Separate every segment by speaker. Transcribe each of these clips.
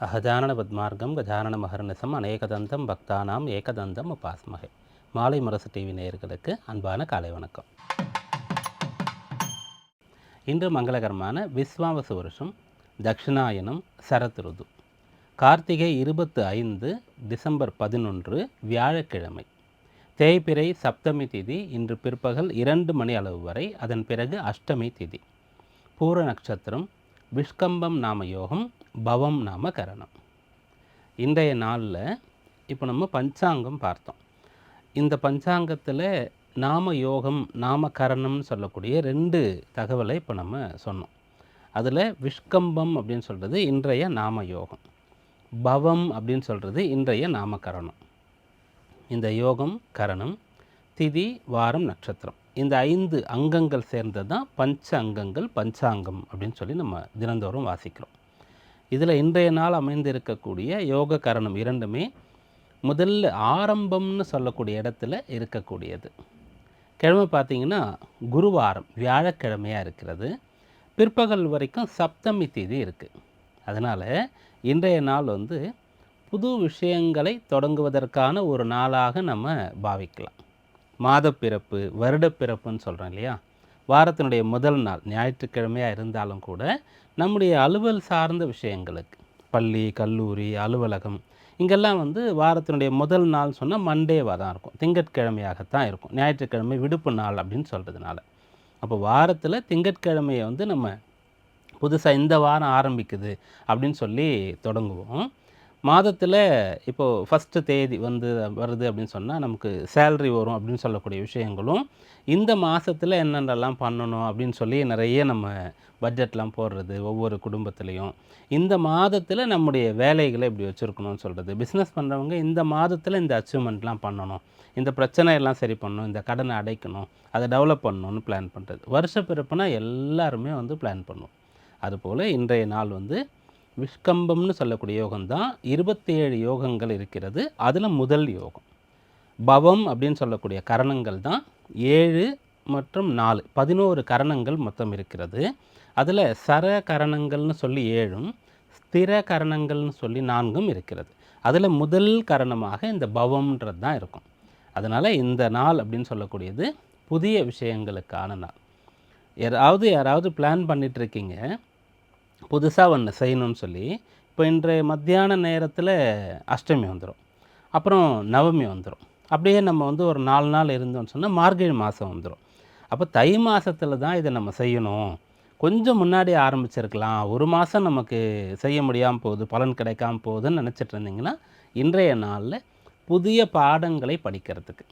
Speaker 1: அகஜானன பத்மார்க்கம் கஜானன மகர்நிசம் அநேகதந்தம் பக்தானாம் ஏகதந்தம் உபாஸ்மகை மாலை முரசு டிவி நேயர்களுக்கு அன்பான காலை வணக்கம். இன்று மங்களகரமான விஸ்வாவசு வருஷம் தக்ஷிணாயனம் சரத் ருது. கார்த்திகை இருபத்து ஐந்து டிசம்பர் பதினொன்று வியாழக்கிழமை. தேய்பிறை சப்தமி திதி இன்று பிற்பகல் இரண்டு மணி அளவு வரை அதன் பிறகு அஷ்டமி திதி. பூர நட்சத்திரம் விஷ்கம்பம் நாம யோகம் பவம் நாம கரணம். இன்றைய நாளில் இப்போ நம்ம பஞ்சாங்கம் பார்த்தோம். இந்த பஞ்சாங்கத்தில் நாம யோகம் நாம கரணம்னு சொல்லக்கூடிய ரெண்டு தகவலை இப்போ நம்ம சொன்னோம். அதில் விஷ்கம்பம் அப்படின்னு சொல்கிறது இன்றைய நாம யோகம். பவம் அப்படின்னு சொல்கிறது இன்றைய நாமகரணம் இந்த யோகம் கரணம் திதி வாரம் நட்சத்திரம். இந்த ஐந்து அங்கங்கள் சேர்ந்தது தான் பஞ்ச அங்கங்கள் பஞ்சாங்கம் அப்படின்னு சொல்லி நம்ம தினந்தோறும் வாசிக்கிறோம். இதில் இன்றைய நாள் அமைந்திருக்கக்கூடிய யோக கரணம் இரண்டுமே முதல்ல ஆரம்பம்னு சொல்லக்கூடிய இடத்துல இருக்கக்கூடியது. கிழமை பார்த்தீங்கன்னா குருவாரம் வியாழக்கிழமையாக இருக்கிறது. பிற்பகல் வரைக்கும் சப்தமி தேதி இருக்குது அதனால் இன்றைய நாள் வந்து புது விஷயங்களை தொடங்குவதற்கான ஒரு நாளாக நம்ம பாவிக்கலாம். மாதப்பிறப்பு வருடப்பிறப்புன்னு சொல்கிறோம் இல்லையா? வாரத்தினுடைய முதல் நாள் ஞாயிற்றுக்கிழமையாக இருந்தாலும் கூட நம்முடைய அலுவல் சார்ந்த விஷயங்களுக்கு பள்ளி கல்லூரி அலுவலகம் இங்கெல்லாம் வந்து வாரத்தினுடைய முதல் நாள் சொன்னால் மண்டேவாக தான் இருக்கும். திங்கட்கிழமையாகத்தான் இருக்கும். ஞாயிற்றுக்கிழமை விடுப்பு நாள் அப்படின்னு சொல்கிறதுனால அப்போ வாரத்தில் திங்கட்கிழமையை வந்து நம்ம புதுசாக இந்த வாரம் ஆரம்பிக்குது அப்படின்னு சொல்லி தொடங்குவோம். மாதத்தில் இப்போது ஃபஸ்ட்டு தேதி வந்து வருது அப்படின்னு சொன்னால் நமக்கு சேல்ரி வரும் அப்படின்னு சொல்லக்கூடிய விஷயங்களும் இந்த மாதத்தில் என்னென்னலாம் பண்ணணும் அப்படின்னு சொல்லி நிறைய நம்ம பட்ஜெட்லாம் போடுறது ஒவ்வொரு குடும்பத்துலேயும். இந்த மாதத்தில் நம்முடைய வேலைகளை இப்படி வச்சுருக்கணும்னு சொல்கிறது பிஸ்னஸ் பண்ணுறவங்க இந்த மாதத்தில் இந்த அச்சீவ்மெண்ட்லாம் பண்ணணும். இந்த பிரச்சனையெல்லாம் சரி பண்ணணும் இந்த கடனை அடைக்கணும் அதை டெவலப் பண்ணணும்னு பிளான் பண்ணுறது வருஷ பிறப்புனா எல்லாருமே வந்து பிளான் பண்ணுவோம் அதுபோல் இன்றைய நாள் வந்து விஷ்கம்பம்னு சொல்லக்கூடிய யோகம் தான் இருபத்தேழு யோகங்கள் இருக்கிறது. அதில் முதல் யோகம். பவம் அப்படின்னு சொல்லக்கூடிய கரணங்கள் தான். ஏழு மற்றும் நாலு பதினோரு கரணங்கள் மொத்தம் இருக்கிறது. அதில் சர கரணங்கள்னு சொல்லி ஏழும் ஸ்திர கரணங்கள்னு சொல்லி நான்கும் இருக்கிறது. அதில் முதல் கரணமாக இந்த பவம்ன்றது தான் இருக்கும். அதனால் இந்த நாள் அப்படின்னு சொல்லக்கூடியது புதிய விஷயங்களுக்கான நாள். யாராவது யாராவது பிளான் பண்ணிகிட்ருக்கீங்க புதுசாக ஒன்று செய்யணும்னு சொல்லி இப்போ இன்றைய மத்தியான நேரத்தில் அஷ்டமி வந்துடும் அப்புறம் நவமி வந்துடும் அப்படியே நம்ம வந்து ஒரு நாலு நாள் இருந்தோம்னு சொன்னால் மார்கழி மாதம் வந்துடும் அப்போ தை மாதத்தில் தான் இதை நம்ம செய்யணும். கொஞ்சம் முன்னாடி ஆரம்பிச்சிருக்கலாம். ஒரு மாதம் நமக்கு செய்ய முடியாமல் போகுது பலன் கிடைக்காமல் போகுதுன்னு நினச்சிட்டு இருந்தீங்கன்னா இன்றைய நாளில் புதிய பாடங்களை படிக்கிறதுக்கு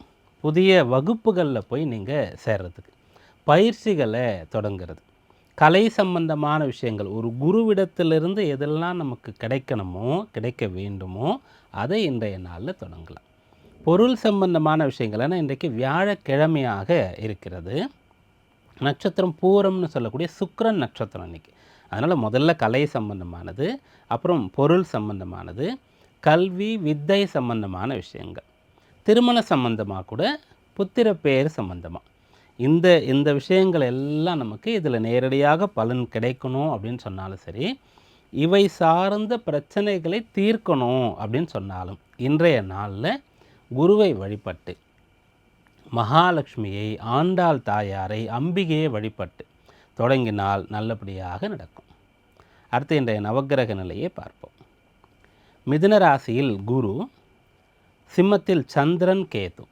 Speaker 1: புதிய வகுப்புகளில் போய் நீங்கள் சேர்கிறதுக்கு பயிற்சிகளை தொடங்கிறது. கலை சம்பந்தமான விஷயங்கள் ஒரு குருவிடத்திலிருந்து எதெல்லாம் நமக்கு கிடைக்கணுமோ கிடைக்க வேண்டுமோ அதை இன்றைய நாளில் தொடங்கலாம். பொருள் சம்பந்தமான விஷயங்கள் ஏன்னா இன்றைக்கு வியாழக்கிழமையாக இருக்கிறது. நட்சத்திரம் பூரம்னு சொல்லக்கூடிய சுக்கரன் நட்சத்திரம் இன்றைக்கி அதனால் முதல்ல கலை சம்பந்தமானது அப்புறம் பொருள் சம்பந்தமானது கல்வி வித்தை சம்பந்தமான விஷயங்கள். திருமண சம்பந்தமாக கூட புத்திர பேர் சம்பந்தமாக இந்த இந்த விஷயங்கள் எல்லாம் நமக்கு இதில் நேரடியாக பலன் கிடைக்கணும் அப்படின்னு சொன்னாலும் சரி இவை சார்ந்த பிரச்சனைகளை தீர்க்கணும் அப்படின்னு சொன்னாலும் இன்றைய நாளில் குருவை வழிபட்டு மகாலட்சுமியை ஆண்டாள் தாயாரை அம்பிகையை வழிபட்டு தொடங்கினால் நல்லபடியாக நடக்கும். அடுத்து இன்றைய நவக்கிரக நிலையை பார்ப்போம். மிதுன ராசியில் குரு சிம்மத்தில் சந்திரன் கேது.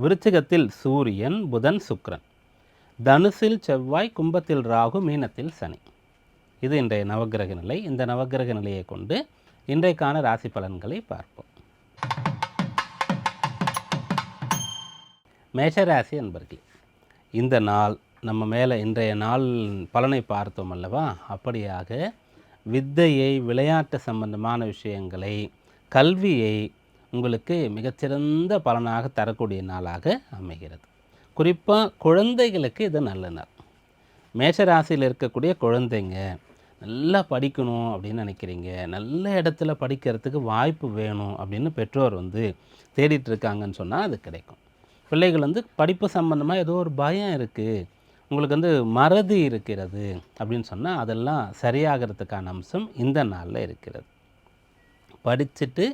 Speaker 1: விருச்சிகத்தில் சூரியன் புதன் சுக்ரன். தனுசில் செவ்வாய் கும்பத்தில் ராகு மீனத்தில் சனி. இது இன்றைய நவக்கிரக நிலை. இந்த நவக்கிரக நிலையை கொண்டு இன்றைக்கான ராசி பலன்களை பார்ப்போம். மேஷராசி அன்பர்களே இந்த நாள் நம்ம மேலே இன்றைய நாள் பலனை பார்த்தோம் அல்லவா? அப்படியாக வித்தையை விளையாட்டு சம்பந்தமான விஷயங்களை கல்வியை உங்களுக்கு மிகச்சிறந்த பலனாக தரக்கூடிய நாளாக அமைகிறது. குறிப்பாக குழந்தைகளுக்கு இது நல்ல நாள். மேஷராசியில் இருக்கக்கூடிய குழந்தைங்க நல்லா படிக்கணும் அப்படின்னு நினைக்கிறீங்க. நல்ல இடத்துல படிக்கிறதுக்கு வாய்ப்பு வேணும் அப்படின்னு பெற்றோர் வந்து தேடிட்டுருக்காங்கன்னு சொன்னால் அது கிடைக்கும். பிள்ளைகள் வந்து படிப்பு சம்மந்தமாக ஏதோ ஒரு பயம் இருக்குது உங்களுக்கு வந்து மறதி இருக்கிறது அப்படின்னு சொன்னால் அதெல்லாம் சரியாகிறதுக்கான அம்சம் இந்த நாளில் இருக்கிறது. படிச்சுட்டு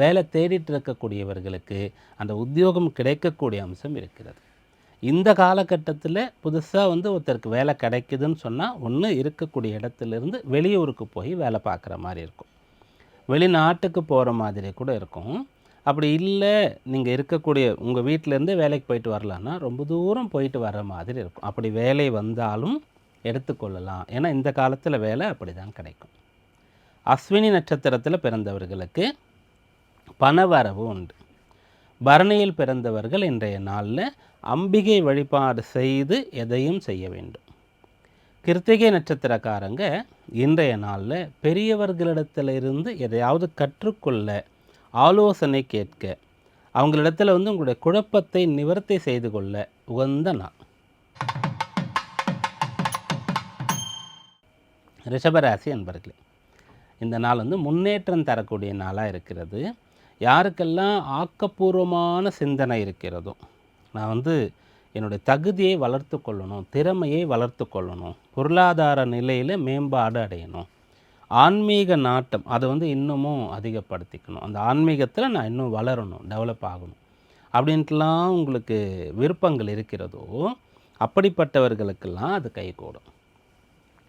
Speaker 1: வேலை தேடிட்டு இருக்கக்கூடியவர்களுக்கு அந்த உத்தியோகம் கிடைக்கக்கூடிய அம்சம் இருக்கிறது. இந்த காலகட்டத்தில் புதுசாக வந்து ஒருத்தருக்கு வேலை கிடைக்குதுன்னு சொன்னால் ஒன்று இருக்கக்கூடிய இடத்துலேருந்து வெளியூருக்கு போய் வேலை பார்க்குற மாதிரி இருக்கும். வெளிநாட்டுக்கு போகிற மாதிரி கூட இருக்கும். அப்படி இல்லை நீங்கள் இருக்கக்கூடிய உங்கள் வீட்டிலேருந்து வேலைக்கு போயிட்டு வரலான்னா ரொம்ப தூரம் போயிட்டு வர மாதிரி இருக்கும். அப்படி வேலை வந்தாலும் எடுத்துக்கொள்ளலாம். ஏன்னா இந்த காலத்தில் வேலை அப்படி தான் கிடைக்கும். அஸ்வினி நட்சத்திரத்தில் பிறந்தவர்களுக்கு பணவரவு உண்டு. பரணியில் பிறந்தவர்கள் இன்றைய நாளில் அம்பிகை வழிபாடு செய்து எதையும் செய்ய வேண்டும். கிருத்திகை நட்சத்திரக்காரங்க இன்றைய நாளில் பெரியவர்களிடத்தில் இருந்து எதையாவது கற்றுக்கொள்ள ஆலோசனை கேட்க அவங்களிடத்தில் வந்து உங்களுடைய குழப்பத்தை நிவர்த்தி செய்து கொள்ள உகந்த நாள். ரிஷபராசி அன்பர்களே இந்த நாள் வந்து முன்னேற்றம் தரக்கூடிய நாளாக இருக்கிறது. யாருக்கெல்லாம் ஆக்கப்பூர்வமான சிந்தனை இருக்கிறதோ நான் வந்து என்னுடைய தகுதியை வளர்த்து கொள்ளணும் திறமையை வளர்த்து கொள்ளணும் பொருளாதார நிலையில் மேம்பாடு அடையணும் ஆன்மீக நாட்டம் அதை வந்து இன்னமும் அதிகப்படுத்திக்கணும். அந்த ஆன்மீகத்தில் நான் இன்னும் வளரணும் டெவலப் ஆகணும். அப்படின்ட்டுலாம் உங்களுக்கு விருப்பங்கள் இருக்கிறதோ அப்படிப்பட்டவர்களுக்கெல்லாம் அது கைகூடும்.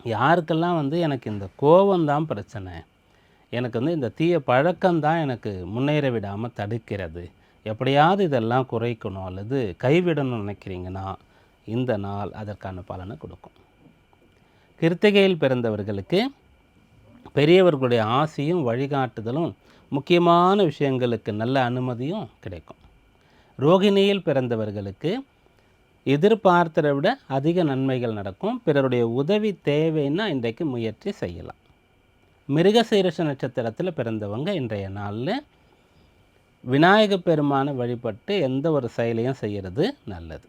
Speaker 1: யாருக்கெல்லாம் வந்து எனக்கு இந்த கோபம்தான் பிரச்சனை எனக்கு வந்து இந்த தீய பழக்கம்தான் எனக்கு முன்னேற விடாமல் தடுக்கிறது. எப்படியாவது இதெல்லாம் குறைக்கணும் அல்லது கைவிடணும்னு நினைக்கிறீங்கன்னா இந்த நாள் அதற்கான பலனை கொடுக்கும். கிருத்திகையில் பிறந்தவர்களுக்கு பெரியவர்களுடைய ஆசையும் வழிகாட்டுதலும் முக்கியமான விஷயங்களுக்கு நல்ல அனுமதியும் கிடைக்கும். ரோகிணியில் பிறந்தவர்களுக்கு எதிர்பார்த்ததை விட அதிக நன்மைகள் நடக்கும். பிறருடைய உதவி தேவைன்னா இன்றைக்கு முயற்சி செய்யலாம். மிருகசீரிஷ நட்சத்திரத்தில் பிறந்தவங்க இன்றைய நாளில் விநாயக பெருமானை வழிபட்டு எந்த ஒரு செயலையும் செய்கிறது நல்லது.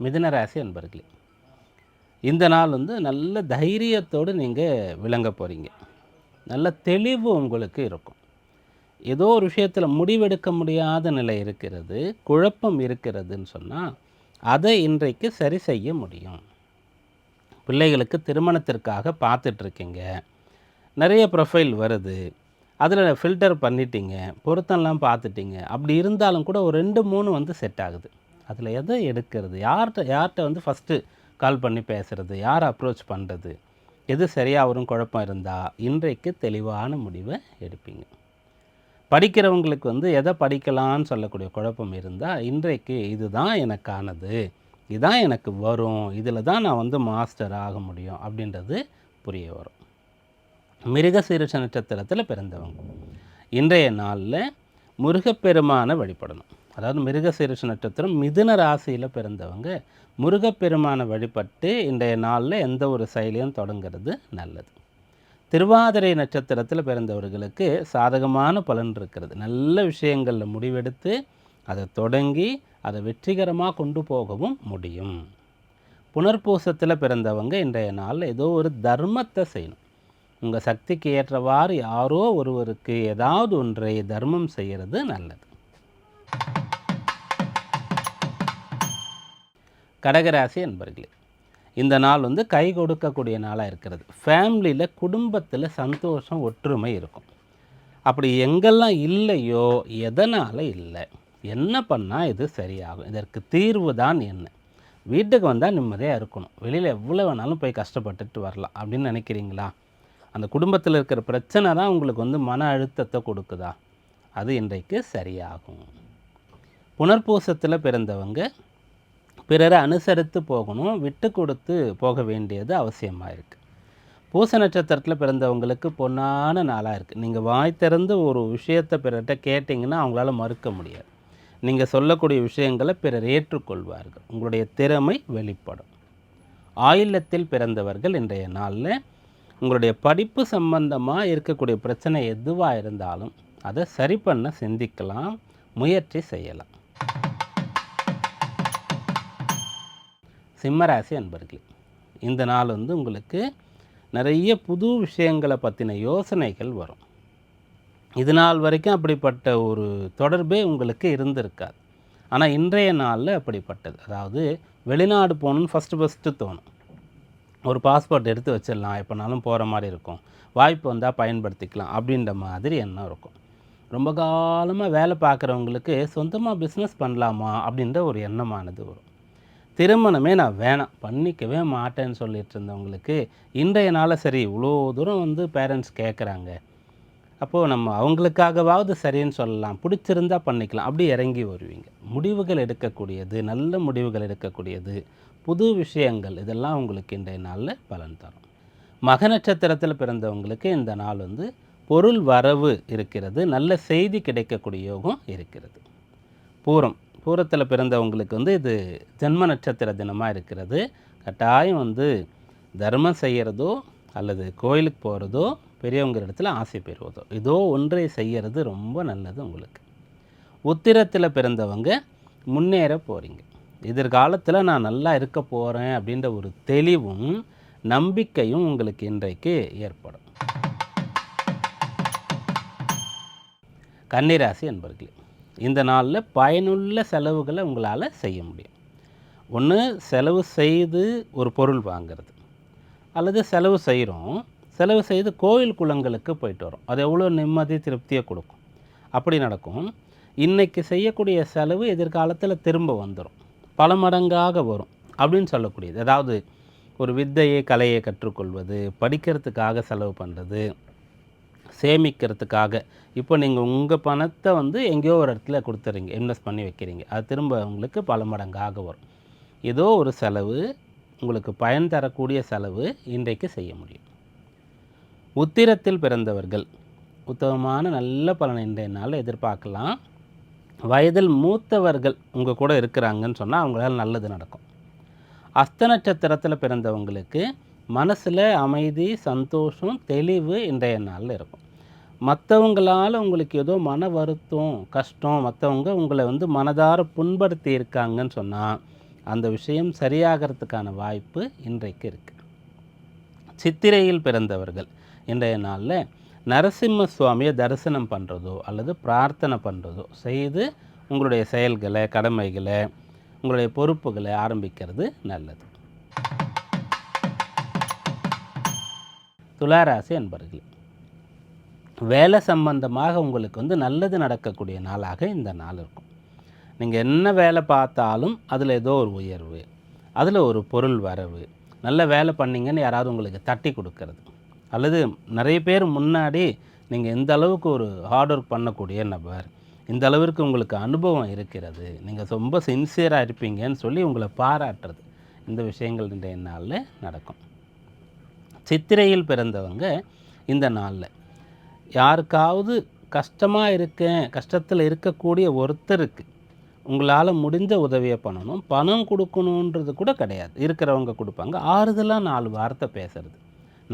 Speaker 1: மிதுனராசி அன்பர்களே இந்த நாள் வந்து நல்ல தைரியத்தோடு நீங்கள் விளங்க போகிறீங்க நல்ல தெளிவு உங்களுக்கு இருக்கும். ஏதோ ஒரு விஷயத்தில் முடிவெடுக்க முடியாத நிலை இருக்கிறது குழப்பம் இருக்கிறதுன்னு சொன்னால் அதை இன்றைக்கு சரி செய்ய முடியும். பிள்ளைகளுக்கு திருமணத்திற்காக பார்த்துட்ருக்கீங்க. நிறைய ப்ரொஃபைல் வருது. அதில் ஃபில்டர் பண்ணிட்டீங்க. பொருத்தம்லாம் பார்த்துட்டீங்க. அப்படி இருந்தாலும் கூட ஒரு ரெண்டு மூணு வந்து செட் ஆகுது. அதில் எதை எடுக்கிறது? யார்கிட்ட யார்கிட்ட வந்து ஃபஸ்ட்டு கால் பண்ணி பேசுகிறது யார் அப்ரோச் பண்ணுறது? எது சரியாக வரும் குழப்பம் இருந்தால் இன்றைக்கு தெளிவான முடிவை எடுப்பீங்க. படிக்கிறவங்களுக்கு வந்து எதை படிக்கலான்னு சொல்லக்கூடிய குழப்பம் இருந்தால் இன்றைக்கு இதுதான் எனக்கானது. இதுதான் எனக்கு வரும். இதில் தான் நான் வந்து மாஸ்டர் ஆக முடியும் அப்படின்றது புரிய வரும். மிருகசீரிஷ நட்சத்திரத்தில் பிறந்தவங்க. இன்றைய நாளில் முருகப்பெருமானை வழிபடணும். அதாவது மிருகசீரிஷ நட்சத்திரம் மிதுன ராசியில் பிறந்தவங்க முருகப்பெருமானை வழிபட்டு இன்றைய நாளில் எந்த ஒரு செயலையும் தொடங்கிறது நல்லது. திருவாதிரை நட்சத்திரத்தில் பிறந்தவர்களுக்கு சாதகமான பலன் இருக்கிறது. நல்ல விஷயங்களில் முடிவெடுத்து அதை தொடங்கி அதை வெற்றிகரமாக கொண்டு போகவும் முடியும். புனர்பூசத்தில் பிறந்தவங்க இன்றைய நாளில் ஏதோ ஒரு தர்மத்தை செய்யணும். உங்கள் சக்திக்கு ஏற்றவாறு யாரோ ஒருவருக்கு ஏதாவது ஒன்றை தர்மம் செய்கிறது நல்லது. கடகராசி என்பர்களே இந்த நாள் வந்து கை கொடுக்கக்கூடிய நாளாக இருக்கிறது. ஃபேமிலியில் குடும்பத்தில் சந்தோஷம் ஒற்றுமை இருக்கும். அப்படி எங்கெல்லாம் இல்லையோ எதனால் இல்லை? என்ன பண்ணால் இது சரியாகும்? இதற்கு தீர்வு தான் என்ன? வீட்டுக்கு வந்தால் நிம்மதியாக இருக்கணும். வெளியில் எவ்வளோ வேணாலும் போய் கஷ்டப்பட்டுட்டு வரலாம். அப்படின்னு நினைக்கிறீங்களா? அந்த குடும்பத்தில் இருக்கிற பிரச்சனை தான் உங்களுக்கு வந்து மன அழுத்தத்தை கொடுக்குதா? அது இன்றைக்கு சரியாகும். புனர்பூசத்தில் பிறந்தவங்க பிறரை அனுசரித்து போகணும். விட்டு கொடுத்து போக வேண்டியது அவசியமாக இருக்குது பூச நட்சத்திரத்தில் பிறந்தவங்களுக்கு பொன்னான நாளாக இருக்குது நீங்கள் வாய் திறந்து ஒரு விஷயத்தை பிறர்கிட்ட கேட்டிங்கன்னா அவங்களால மறுக்க முடியாது. நீங்கள் சொல்லக்கூடிய விஷயங்களை பிறர் ஏற்றுக்கொள்வார்கள். உங்களுடைய திறமை வெளிப்படும். ஆயில்லத்தில் பிறந்தவர்கள் இன்றைய நாளில் உங்களுடைய படிப்பு சம்பந்தமாக இருக்கக்கூடிய பிரச்சனை எதுவாக இருந்தாலும் அதை சரி பண்ண சிந்திக்கலாம் முயற்சி செய்யலாம். சிம்மராசி அன்பர்களே இந்த நாள் வந்து உங்களுக்கு நிறைய புது விஷயங்களை பற்றின யோசனைகள் வரும். இது நாள் வரைக்கும் அப்படிப்பட்ட ஒரு தொடர்பே உங்களுக்கு இருந்திருக்காது. ஆனால் இன்றைய நாளில் அப்படிப்பட்டது. அதாவது வெளிநாடு போகணுன்னு ஃபஸ்ட்டு ஃபஸ்ட்டு தோணும். ஒரு பாஸ்போர்ட் எடுத்து வச்சிடலாம். எப்போனாலும் போகிற மாதிரி இருக்கும். வாய்ப்பு வந்தால் பயன்படுத்திக்கலாம். அப்படின்ற மாதிரி எண்ணம் இருக்கும். ரொம்ப காலமாக வேலை பார்க்குறவங்களுக்கு சொந்தமாக பிஸ்னஸ் பண்ணலாமா அப்படின்ற ஒரு எண்ணமானது வரும். திருமணமே நான் வேணாம். பண்ணிக்கவே மாட்டேன்னு சொல்லிட்டு இருந்தவங்களுக்கு இன்றைய நாளில் சரி இவ்வளோ தூரம் வந்து பேரண்ட்ஸ் கேட்குறாங்க அப்போது நம்ம அவங்களுக்காகவாவது சரின்னு சொல்லலாம். பிடிச்சிருந்தா பண்ணிக்கலாம். அப்படி இறங்கி வருவீங்க. முடிவுகள் எடுக்கக்கூடியது நல்ல முடிவுகள் எடுக்கக்கூடியது புது விஷயங்கள் இதெல்லாம் உங்களுக்கு இன்றைய நாளில் பலன் தரும். மக நட்சத்திரத்தில் பிறந்தவங்களுக்கு இந்த நாள் வந்து பொருள் வரவு இருக்கிறது நல்ல செய்தி கிடைக்கக்கூடிய யோகம் இருக்கிறது. பூரம். பூரத்தில் பிறந்தவங்களுக்கு வந்து இது ஜென்ம நட்சத்திர தினமாக இருக்கிறது. கட்டாயம் வந்து தர்மம் செய்கிறதோ அல்லது கோயிலுக்கு போகிறதோ பெரியவங்க இடத்துல ஆசை பெறுவதோ. ஏதோ ஒன்றை செய்கிறது ரொம்ப நல்லது உங்களுக்கு. உத்திரத்தில் பிறந்தவங்க முன்னேற போகிறீங்க எதிர்காலத்தில் நான் நல்லா இருக்க போகிறேன் அப்படின்ற ஒரு தெளிவும் நம்பிக்கையும் உங்களுக்கு இன்றைக்கு ஏற்படும். கன்னிராசி என்பர்களே இந்த நாளில் பயனுள்ள செலவுகளை உங்களால் செய்ய முடியும். ஒன்று செலவு செய்து ஒரு பொருள் வாங்கிறது. அல்லது செலவு செய்கிறோம் செலவு செய்து கோயில் குளங்களுக்கு போயிட்டு வரும். அது எவ்வளோ நிம்மதி திருப்தியை கொடுக்கும். அப்படி நடக்கும். இன்றைக்கி செய்யக்கூடிய செலவு எதிர்காலத்தில் திரும்ப வந்துடும் பல மடங்காக வரும் அப்படின்னு சொல்லக்கூடியது. அதாவது ஒரு வித்தையை கலையை கற்றுக்கொள்வது படிக்கிறதுக்காக செலவு பண்ணுறது சேமிக்கிறதுக்காக. இப்போ நீங்கள் உங்கள் பணத்தை வந்து எங்கேயோ ஒரு இடத்துல கொடுத்துறீங்க இன்வெஸ்ட் பண்ணி வைக்கிறீங்க. அது திரும்ப உங்களுக்கு பல மடங்காக வரும். ஏதோ ஒரு செலவு உங்களுக்கு பயன் தரக்கூடிய செலவு இன்றைக்கு செய்ய முடியும். உத்திரத்தில் பிறந்தவர்கள். உத்தமமான நல்ல பலன் இன்றைய நாளில் எதிர்பார்க்கலாம். வயதில் மூத்தவர்கள் உங்கள் கூட இருக்கிறாங்கன்னு சொன்னால் அவங்களால நல்லது நடக்கும். அஸ்த நட்சத்திரத்தில் பிறந்தவங்களுக்கு மனசில் அமைதி சந்தோஷம் தெளிவு இன்றைய நாளில் இருக்கும். மற்றவங்களால் உங்களுக்கு ஏதோ மன வருத்தம் கஷ்டம் மற்றவங்க உங்களை வந்து மனதார புண்படுத்தி இருக்காங்கன்னு சொன்னால் அந்த விஷயம் சரியாகிறதுக்கான வாய்ப்பு இன்றைக்கு இருக்குது சித்திரையில் பிறந்தவர்கள். இன்றைய நாளில் நரசிம்ம சுவாமியை தரிசனம் பண்ணுறதோ அல்லது பிரார்த்தனை பண்ணுறதோ செய்து உங்களுடைய செயல்களை கடமைகளை உங்களுடைய பொறுப்புகளை ஆரம்பிக்கிறது நல்லது. துளாராசி என்பர்கள் வேலை சம்பந்தமாக உங்களுக்கு வந்து நல்லது நடக்கக்கூடிய நாளாக இந்த நாள் இருக்கும். நீங்கள் என்ன வேலை பார்த்தாலும் அதில் ஏதோ ஒரு உயர்வு அதில் ஒரு பொருள் வரவு நல்ல வேலை பண்ணீங்கன்னு யாராவது உங்களுக்கு தட்டி கொடுக்கறது. அல்லது நிறைய பேர் முன்னாடி நீங்கள் எந்த அளவுக்கு ஒரு ஹார்ட் ஒர்க் பண்ணக்கூடிய நபர் இந்த அளவிற்கு உங்களுக்கு அனுபவம் இருக்கிறது நீங்கள் ரொம்ப சின்சியராக இருப்பீங்கன்னு சொல்லி உங்களை பாராட்டுறது. இந்த விஷயங்கள் இன்றைய நாளில் நடக்கும். சித்திரையில் பிறந்தவங்க இந்த நாளில். யாருக்காவது கஷ்டமாக இருக்கேன் கஷ்டத்தில் இருக்கக்கூடிய ஒருத்தருக்கு உங்களால் முடிஞ்ச உதவியை பண்ணணும் பணம் கொடுக்கணுன்றது கூட கிடையாது. இருக்கிறவங்க கொடுப்பாங்க. ஆறுதலாக நாலு வார்த்தை பேசுகிறது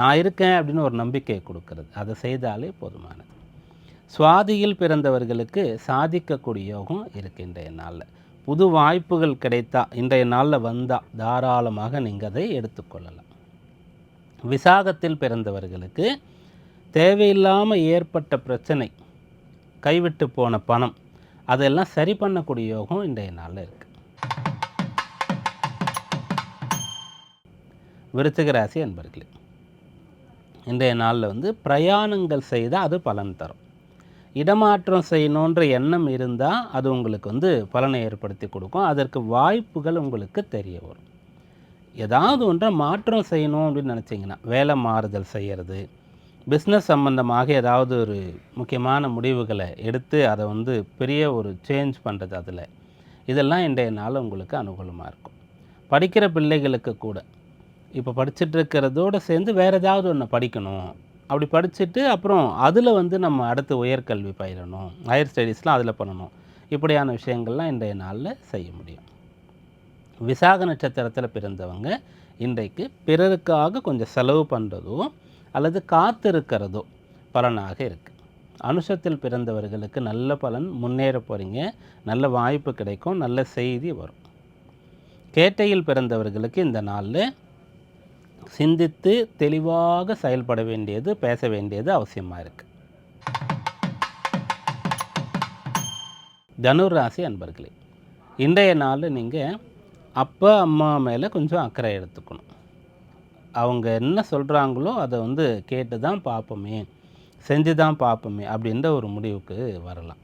Speaker 1: நான் இருக்கேன் அப்படின்னு ஒரு நம்பிக்கையை கொடுக்கறது. அதை செய்தாலே போதுமானது. சுவாதியில் பிறந்தவர்களுக்கு சாதிக்கக்கூடிய யோகம் இருக்கு இன்றைய நாளில். புது வாய்ப்புகள் கிடைத்தா இன்றைய நாளில் வந்தால் தாராளமாக நீங்கள் அதை எடுத்துக்கொள்ளலாம் விசாகத்தில் பிறந்தவர்களுக்கு தேவையில்லாமல் ஏற்பட்ட பிரச்சனை கைவிட்டு போன பணம் அதெல்லாம் சரி பண்ணக்கூடிய யோகம் இன்றைய நாளில் இருக்குது விருச்சிக ராசி அன்பர்களே இன்றைய நாளில் வந்து பிரயாணங்கள் செய்தால் அது பலன் தரும். இடமாற்றம் செய்யணுன்ற எண்ணம் இருந்தால் அது உங்களுக்கு வந்து பலனை ஏற்படுத்தி கொடுக்கும். அதற்கு வாய்ப்புகள் உங்களுக்கு தெரிய வரும். ஏதாவது ஒன்றை மாற்றம் செய்யணும் அப்படின்னு நினச்சிங்கன்னா வேலை மாறுதல் செய்கிறது பிஸ்னஸ் சம்மந்தமாக ஏதாவது ஒரு முக்கியமான முடிவுகளை எடுத்து அதை வந்து பெரிய ஒரு சேஞ்ச் பண்ணுறது அதில். இதெல்லாம் இன்றைய நாள் உங்களுக்கு அனுகூலமாக இருக்கும். படிக்கிற பிள்ளைகளுக்கு கூட இப்போ படிச்சுட்டு இருக்கிறதோடு சேர்ந்து வேறு ஏதாவது ஒன்று படிக்கணும். அப்படி படிச்சுட்டு அப்புறம் அதில் வந்து நம்ம அடுத்து உயர்கல்வி பயிரணும் ஹையர் ஸ்டடீஸ்லாம் அதில் பண்ணணும். இப்படியான விஷயங்கள்லாம் இன்றைய நாளில் செய்ய முடியும். விசாக நட்சத்திரத்தில் பிறந்தவங்க இன்றைக்கு பிறருக்காக கொஞ்சம் செலவு பண்ணுறதோ அல்லது காத்திருக்கிறதோ பலனாக இருக்குது அனுஷத்தில் பிறந்தவர்களுக்கு நல்ல பலன் முன்னேற போகிறீங்க நல்ல வாய்ப்பு கிடைக்கும். நல்ல செய்தி வரும். கேட்டையில் பிறந்தவர்களுக்கு இந்த நாளில் சிந்தித்து தெளிவாக செயல்பட வேண்டியது பேச வேண்டியது அவசியமாக இருக்குது தனுர் ராசி அன்பர்களே இன்றைய நாளில் நீங்கள் அப்பா அம்மா மேலே கொஞ்சம் அக்கறை எடுத்துக்கணும். அவங்க என்ன சொல்கிறாங்களோ அதை வந்து கேட்டு தான் பார்ப்போமே செஞ்சு தான் பார்ப்போமே அப்படின்ற ஒரு முடிவுக்கு வரலாம்.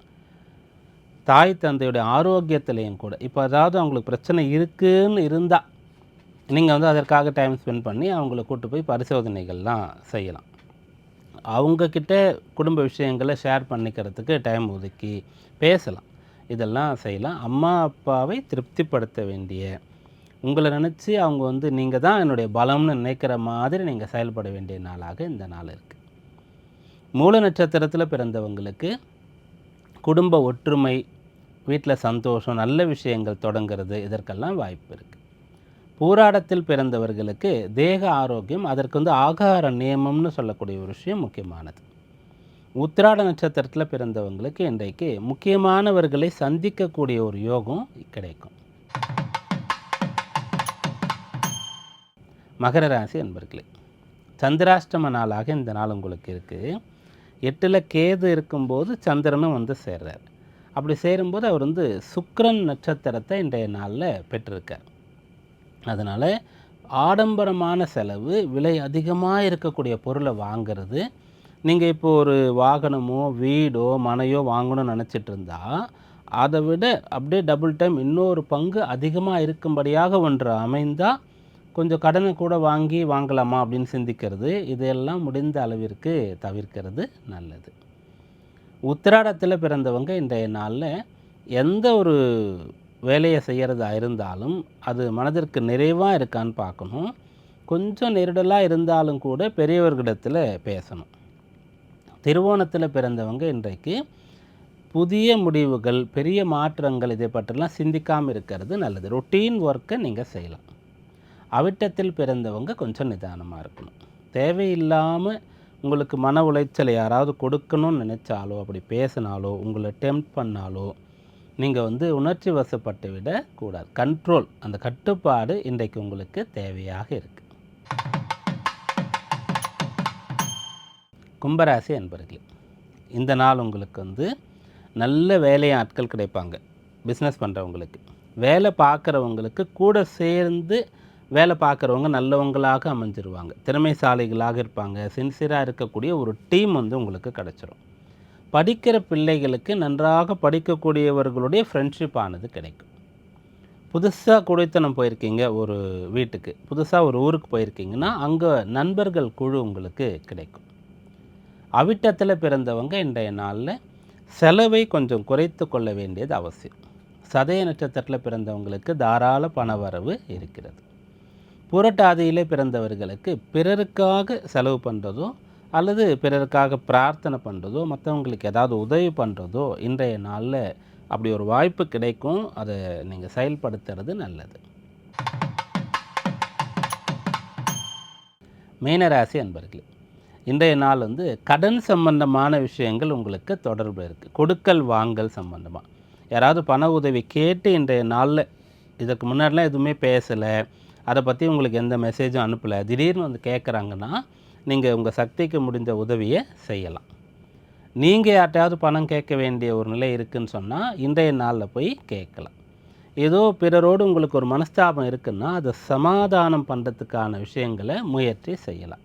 Speaker 1: தாய் தந்தையுடைய ஆரோக்கியத்திலையும் கூட இப்போ அதாவது அவங்களுக்கு பிரச்சனை இருக்குதுன்னு இருந்தால் நீங்கள் வந்து அதற்காக டைம் ஸ்பெண்ட் பண்ணி அவங்கள கூட்டு போய் பரிசோதனைகள்லாம் செய்யலாம். அவங்கக்கிட்ட குடும்ப விஷயங்களை ஷேர் பண்ணிக்கிறதுக்கு டைம் ஒதுக்கி பேசலாம். இதெல்லாம் செய்யலாம். அம்மா அப்பாவை திருப்திப்படுத்த வேண்டிய உங்களை நினச்சி அவங்க வந்து நீங்கள் தான் என்னுடைய பலம்னு நினைக்கிற மாதிரி நீங்கள் செயல்பட வேண்டிய நாளாக இந்த நாள் இருக்குது மூல நட்சத்திரத்தில் பிறந்தவங்களுக்கு குடும்ப ஒற்றுமை வீட்டில் சந்தோஷம் நல்ல விஷயங்கள் தொடங்கிறது இதற்கெல்லாம் வாய்ப்பு இருக்குது பூராடத்தில் பிறந்தவர்களுக்கு தேக ஆரோக்கியம் அதற்கு வந்து ஆகார நியமம்னு சொல்லக்கூடிய ஒரு விஷயம் முக்கியமானது. உத்திராட நட்சத்திரத்தில் பிறந்தவங்களுக்கு இன்றைக்கு முக்கியமானவர்களை சந்திக்கக்கூடிய ஒரு யோகம் கிடைக்கும். மகர ராசி அன்பர்களே சந்திராஷ்டம நாளாக இந்த நாள் உங்களுக்கு இருக்குது எட்டில் கேது இருக்கும்போது சந்திரனும் வந்து சேர்றார். அப்படி சேரும்போது அவர் வந்து சுக்கரன் நட்சத்திரத்தை இன்றைய நாளில் பெற்றிருக்கார். அதனால் ஆடம்பரமான செலவு விலை அதிகமாக இருக்கக்கூடிய பொருளை வாங்கிறது. நீங்கள் இப்போ ஒரு வாகனமோ வீடோ மனையோ வாங்கணும்னு நினச்சிட்ருந்தா அதை விட அப்படியே டபுள் டைம் இன்னொரு பங்கு அதிகமாக இருக்கும்படியாக ஒன்று அமைந்தால் கொஞ்சம் கடனை கூட வாங்கி வாங்கலாமா அப்படின்னு சிந்திக்கிறது இதையெல்லாம் முடிந்த அளவிற்கு தவிர்க்கிறது நல்லது. உத்திராடத்தில் பிறந்தவங்க இன்றைய நாளில் எந்த ஒரு வேலையை செய்கிறதா இருந்தாலும் அது மனதிற்கு நிறைவாக இருக்கான்னு பார்க்கணும். கொஞ்சம் நெருடலாக இருந்தாலும் கூட பெரியவர்களிடத்தில் பேசணும். திருவோணத்தில் பிறந்தவங்க இன்றைக்கு புதிய முடிவுகள் பெரிய மாற்றங்கள் இதை பற்றிலாம் சிந்திக்காமல் இருக்கிறது நல்லது. ரொட்டீன் ஒர்க்கை நீங்கள் செய்யலாம். அவிட்டத்தில் பிறந்தவங்க கொஞ்சம் நிதானமாக இருக்கணும். தேவையில்லாமல் உங்களுக்கு மன உளைச்சலை யாராவது கொடுக்கணும்னு நினச்சாலோ அப்படி பேசினாலோ உங்களை டெம்ப் பண்ணாலோ நீங்கள் வந்து உணர்ச்சி வசப்பட்டு விடக்கூடாது. கண்ட்ரோல் அந்த கட்டுப்பாடு இன்றைக்கு உங்களுக்கு தேவையாக இருக்குது கும்பராசி என்பர்களே இந்த நாள் உங்களுக்கு வந்து நல்ல வேலையாட்கள் கிடைப்பாங்க. பிஸ்னஸ் பண்ணுறவங்களுக்கு வேலை பார்க்குறவங்களுக்கு கூட சேர்ந்து வேலை பார்க்குறவங்க நல்லவங்களாக அமைஞ்சிருவாங்க. திறமைசாலிகளாக இருப்பாங்க. சின்சியராக இருக்கக்கூடிய ஒரு டீம் வந்து உங்களுக்கு கிடச்சிரும். படிக்கிற பிள்ளைகளுக்கு நன்றாக படிக்கக்கூடியவர்களுடைய ஃப்ரெண்ட்ஷிப் ஆனது கிடைக்கும். புதுசாக குடித்தனம் போயிருக்கீங்க ஒரு வீட்டுக்கு. புதுசாக ஒரு ஊருக்கு போயிருக்கீங்கன்னா அங்கே நண்பர்கள் குழு உங்களுக்கு கிடைக்கும். அவிட்டத்தில் பிறந்தவங்க இன்றைய நாளில் செலவை கொஞ்சம் குறைத்து கொள்ள வேண்டியது அவசியம். சதய நட்சத்திரத்தில் பிறந்தவங்களுக்கு தாராள பணவரவு இருக்கிறது. புரட்டாதியிலே பிறந்தவர்களுக்கு பிறருக்காக செலவு பண்ணுறதும் அல்லது பிறருக்காக பிரார்த்தனை பண்ணுறதோ மற்றவங்களுக்கு ஏதாவது உதவி பண்ணுறதோ இன்றைய நாளில் அப்படி ஒரு வாய்ப்பு கிடைக்கும். அதை நீங்கள் செயல்படுத்துறது நல்லது. மீனராசி அன்பர்களே இன்றைய நாள் வந்து கடன் சம்பந்தமான விஷயங்கள் உங்களுக்கு தொடர்பு இருக்குது கொடுக்கல் வாங்கல் சம்பந்தமாக யாராவது பண உதவி கேட்டு இன்றைய நாளில் இதுக்கு முன்னாடிலாம் எதுவுமே பேசலை. அதை பற்றி உங்களுக்கு எந்த மெசேஜும் அனுப்பலை. திடீர்னு வந்து கேட்குறாங்கன்னா நீங்கள் உங்கள் சக்திக்கு முடிஞ்ச உதவியை செய்யலாம். நீங்கள் யார்ட்டையாவது பணம் கேட்க வேண்டிய ஒரு நிலை இருக்குன்னு சொன்னால் இன்றைய நாளில் போய் கேட்கலாம். ஏதோ பிறரோடு உங்களுக்கு ஒரு மனஸ்தாபம் இருக்குன்னா அதை சமாதானம் பண்ணுறதுக்கான விஷயங்களை முயற்சி செய்யலாம்.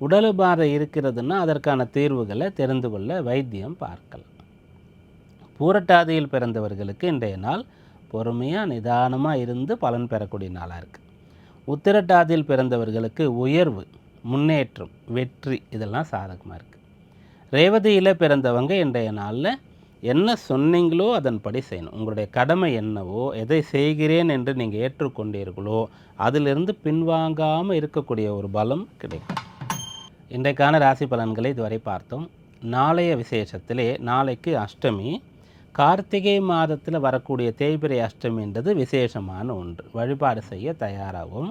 Speaker 1: உடல் பாதை இருக்கிறதுன்னா அதற்கான தீர்வுகளை தெரிந்து கொள்ள வைத்தியம் பார்க்கலாம். பூரட்டாதியில் பிறந்தவர்களுக்கு இன்றைய நாள் பொறுமையாக நிதானமாக இருந்து பலன் பெறக்கூடிய நாளாக இருக்குது உத்திரட்டாதியில் பிறந்தவர்களுக்கு உயர்வு முன்னேற்றம் வெற்றி இதெல்லாம் சாதகமாக இருக்குது ரேவதியில் பிறந்தவங்க இன்றைய நாளில் என்ன சொன்னீங்களோ அதன்படி செய்யணும். உங்களுடைய கடமை என்னவோ எதை செய்கிறேன் என்று நீங்கள் ஏற்றுக்கொண்டீர்களோ அதிலிருந்து பின்வாங்காமல் இருக்கக்கூடிய ஒரு பலம் கிடைக்கும். இன்றைக்கான ராசி பலன்களை இதுவரை பார்த்தோம். நாளைய விசேஷத்திலே நாளைக்கு அஷ்டமி கார்த்திகை மாதத்தில் வரக்கூடிய தேய்பிரை அஷ்டமின்றது விசேஷமான ஒன்று. வழிபாடு செய்ய தயாராகும்